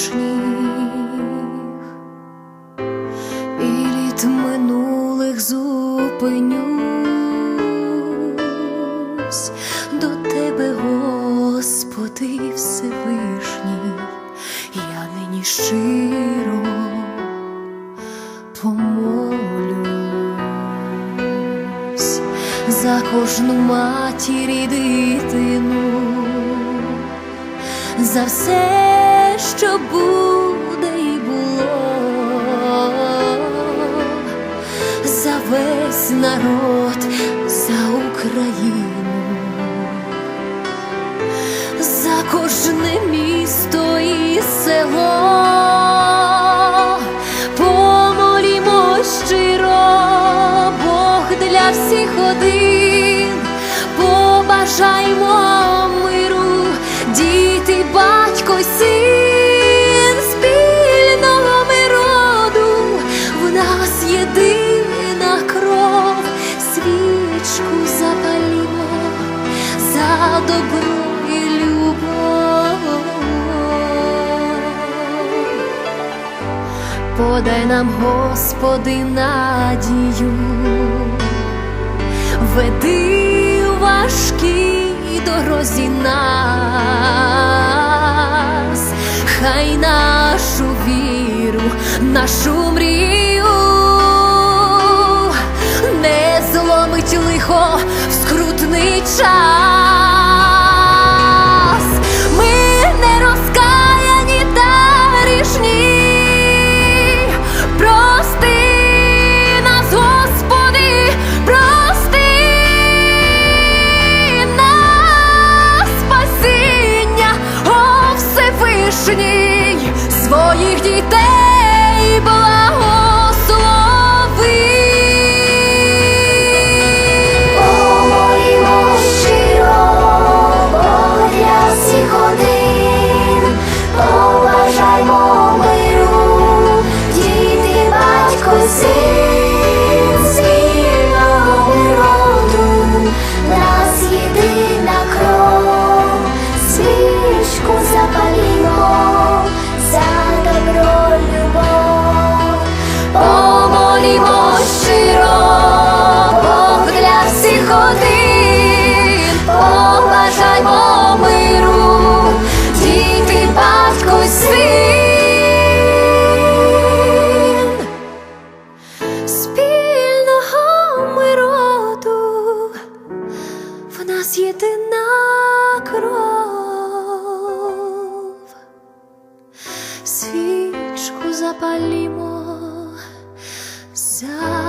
вишніх, і літ минулих зупинюсь. До тебе, Господи Всевишній, я нині щиро помолюсь за кожну матір і дитину, за все, що буде і було, за весь народ, за Україну, за кожне місто і село. Свічку запалімо за добро і любов. Подай нам, Господи, надію, веди у важкій дорозі нас, хай нашу віру, нашу мрію час. say свічку запалімо за